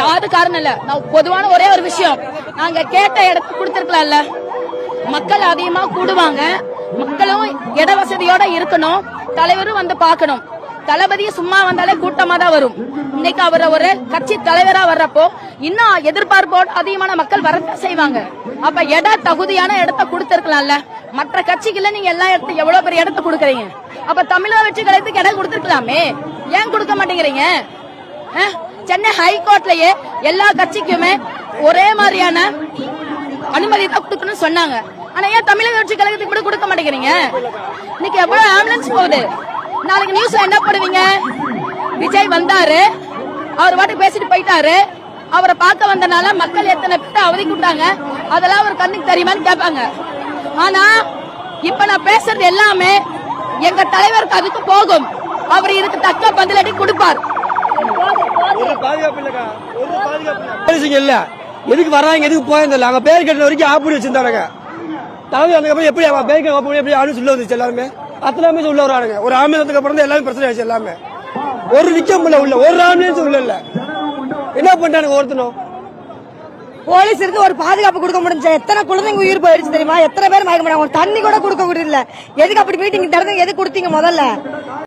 யாது காரணம் இல்ல? நான் பொதுவான ஒரே ஒரு விஷயம். நாங்க கேட்ட இடத்துக்கு கொடுத்துருக்கலாம்ல. மக்கள் அதிகமா கூடுவாங்க. மக்களும் இட வசதியோட இருக்கணும். தலைவரும் வந்து பார்க்கணும். தளபதி சும்மா வந்தாலே கூட்டமா தான் வரும். இன்னைக்கு அவர் ஒரு கட்சி தலைவரா வர்றப்போ இன்னும் எதிர்பார்ப்போட அதிகமான மக்கள் வர செய்வாங்க. அப்ப இட தகுதியான இடத்த கொடுத்திருக்கலாம்ல. மற்ற கட்சிக்குள்ள நீங்க எல்லா இடத்து எவ்வளவு பெரிய இடத்த கொடுக்குறீங்க? அப்ப தமிழக வெற்றி கழகத்துக்கு இடம் கொடுத்திருக்கலாமே. ஏன் கொடுக்க மாட்டேங்கிறீங்க? சென்னை ஹைகோர்ட்லயே எல்லா கட்சிக்குமே ஒரே மாதிரியான அனுமதி தான் கொடுக்கணும்னு சொன்னாங்க. ஆனா ஏன் தமிழக கட்சி கழகத்துக்கு மட்டும் கொடுக்க மாட்டேங்கிறீங்க? இன்னைக்கு எவ்வளவு ஆம்புலன்ஸ் போகுது? நாளைக்கு நியூஸ்ல என்ன போடுவீங்க? விஜய் வந்தாரு. அவர் பாட்டு பேசிட்டு போயிட்டாரு. அவரை பார்க்க வந்தனால மக்கள் எத்தனை பேர் அவதிக்கிட்டாங்க அதெல்லாம் அவர் கண்ணுக்கு தெரியுமான்னு கேட்பாங்க. ஆனா இப்ப நான் பேசுறது எல்லாமே எங்க தலைவருக்கு அதுக்கு போகும். அவர் இதுக்கு தக்க பதிலடி கொடுப்பார். பாதுகாப்பு இல்ல? எதுக்கு வராங்க எதுக்கு போயிருந்தல அங்க பேர் கட்டின வரைக்கும் ஆப்படி வச்சிருந்தானுங்க. தலைவர் வந்ததுக்கப்புறம் எப்படி அவன் பேர் கட்ட ஓப்பன் எப்படி ஆளு சொல்ல வந்துச்சு எல்லாருமே? அத்தனை ஆம்புலன்ஸ் உள்ள வரானுங்க ஒரு ஆம்புலன்ஸுக்கு அப்புறம் தான் எல்லாமே பிரச்சனை ஆச்சு எல்லாமே. ஒரு நிக்க முடியல உள்ள ஒரு ஆம்புலன்ஸ் உள்ள இல்ல என்ன பண்ணிட்டானுங்க ஒருத்தனும் போலீஸ் இருக்கு ஒரு பாதுகாப்பு கொடுக்க முடிஞ்ச எத்தனை குழந்தைங்க உயிர் போயிடுச்சு தெரியுமா? எத்தனை பேர் மயக்க மாட்டாங்க ஒரு தண்ணி கூட கொடுக்க முடியல. எதுக்கு அப்படி மீட்டிங் நடந்து எதுக்கு கொடுத்தீங்க முதல்ல?